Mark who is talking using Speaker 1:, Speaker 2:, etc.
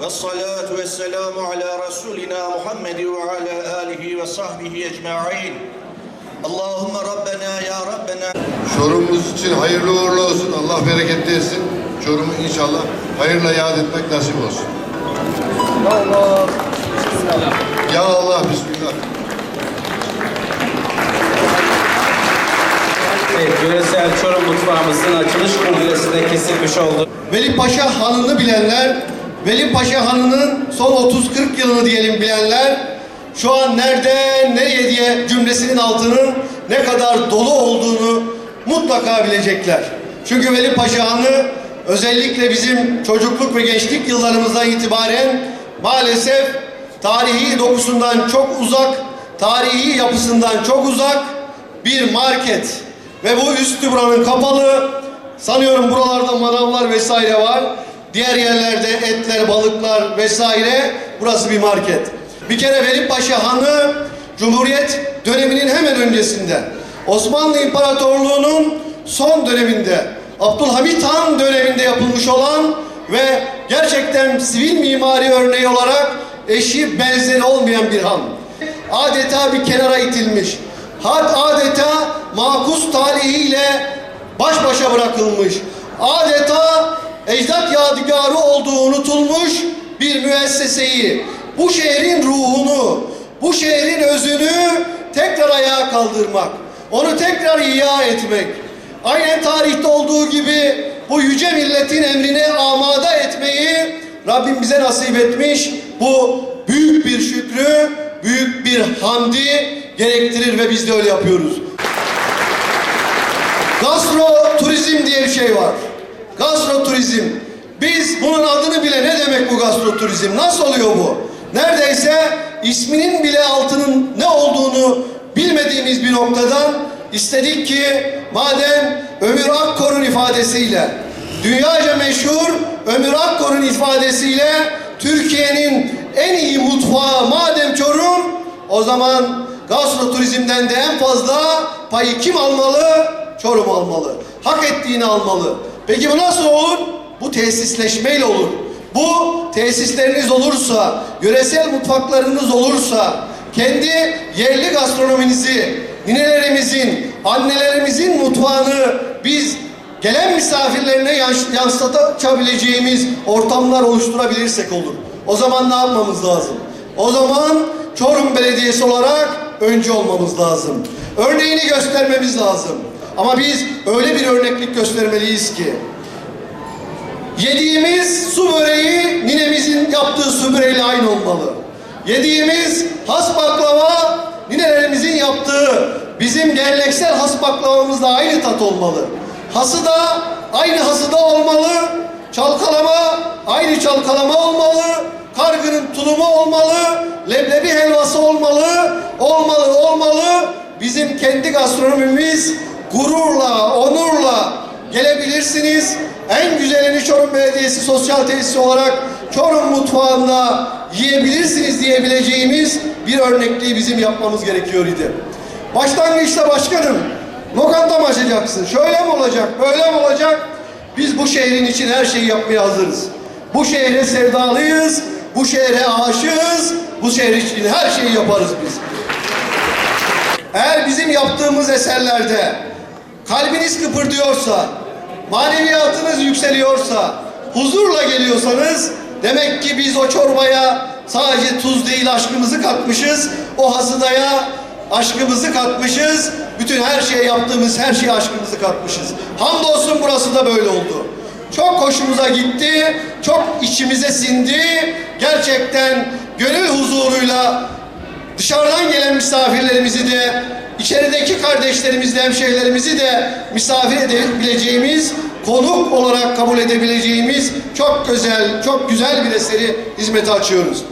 Speaker 1: والصلاة والسلام على رسولنا محمد وعلى آله وصحبه أجمعين اللهم ربنا يا ربنا
Speaker 2: Çorumumuz için hayırlı uğurlu olsun. Allah bereketli etsin. Çorumu inşallah hayırla yad etmek nasip olsun. Ya Allah.
Speaker 3: Ya Allah. Bismillah. Mutfağımızın açılış kongresinde kesilmiş oldu.
Speaker 4: Veli Paşa Hanı'nı bilenler, Veli Paşa Hanı'nın son 30-40 yılını diyelim bilenler, şu an nereden nereye diye cümlesinin altının ne kadar dolu olduğunu mutlaka bilecekler. Çünkü Veli Paşa Hanı özellikle bizim çocukluk ve gençlik yıllarımızdan itibaren maalesef tarihi dokusundan çok uzak, tarihi yapısından çok uzak bir market. Ve bu üstü buranın kapalı, Sanıyorum buralarda manavlar vesaire var. Diğer yerlerde etler, balıklar vesaire. Burası bir market. Bir kere Veli Paşa Hanı Cumhuriyet döneminin hemen öncesinde. Osmanlı İmparatorluğu'nun son döneminde. Abdülhamit Han döneminde yapılmış olan ve gerçekten sivil mimari örneği olarak eşi benzeri olmayan bir han. Adeta bir kenara itilmiş. Hat adeta makus talihiyle baş başa bırakılmış. Adeta ecdat yadigarı olduğu unutulmuş bir müesseseyi, bu şehrin ruhunu, bu şehrin özünü tekrar ayağa kaldırmak, onu tekrar ihya etmek, aynen tarihte olduğu gibi bu yüce milletin emrine amada etmeyi Rabbim bize nasip etmiş. Bu büyük bir şükrü, büyük bir hamdi gerektirir ve biz de öyle yapıyoruz. Gastro turizm diye bir şey var. Gastro turizm. Biz bunun adını bile ne demek bu gastro turizm? Nasıl oluyor bu? Neredeyse isminin bile altının ne olduğunu bilmediğimiz bir noktadan istedik ki madem Ömür Akkor'un ifadesiyle dünyaca meşhur Ömür Akkor'un ifadesiyle Türkiye'nin en iyi mutfağı madem Çorum o zaman gastro turizmden de en fazla payı kim almalı? Çorum almalı. Hak ettiğini almalı. Peki bu nasıl olur? Bu tesisleşmeyle olur. Bu tesisleriniz olursa, yöresel mutfaklarınız olursa, kendi yerli gastronominizi, ninelerimizin, annelerimizin mutfağını biz gelen misafirlerine yans- yansıtabileceğimiz ortamlar oluşturabilirsek olur. O zaman ne yapmamız lazım? O zaman Çorum Belediyesi olarak önce olmamız lazım. Örneğini göstermemiz lazım. Ama biz öyle bir örneklik göstermeliyiz ki yediğimiz su böreği ninemizin yaptığı su böreğiyle aynı olmalı. Yediğimiz has baklava ninelerimizin yaptığı bizim geleneksel has baklavamızla aynı tat olmalı. Hası da aynı hası da olmalı. Çalkalama aynı çalkalama olmalı. Kargının tulumu olmalı. Leblebi helvası olmalı. Olmalı, olmalı. Bizim kendi gastronomimiz gururla, onurla gelebilirsiniz. En güzelini Çorum Belediyesi sosyal tesisi olarak Çorum mutfağında yiyebilirsiniz diyebileceğimiz bir örnekliği bizim yapmamız gerekiyor idi. Başlangıçta başkanım, lokanta mı açacaksın? Şöyle mi olacak, böyle mi olacak? Biz bu şehrin için her şeyi yapmaya hazırız. Bu şehre sevdalıyız, bu şehre aşığız, bu şehir için her şeyi yaparız biz. Eğer bizim yaptığımız eserlerde kalbiniz kıpırdıyorsa, maneviyatınız yükseliyorsa, huzurla geliyorsanız demek ki biz o çorbaya sadece tuz değil aşkımızı katmışız. O hasıdaya aşkımızı katmışız. Bütün her şeye yaptığımız her şeye aşkımızı katmışız. Hamdolsun burası da böyle oldu. Çok hoşumuza gitti, çok içimize sindi. Gerçekten gönül huzuruyla Dışarıdan gelen misafirlerimizi de, içerideki kardeşlerimizi de, hemşehrilerimizi de misafir edebileceğimiz, konuk olarak kabul edebileceğimiz çok güzel, çok güzel bir eseri hizmete açıyoruz.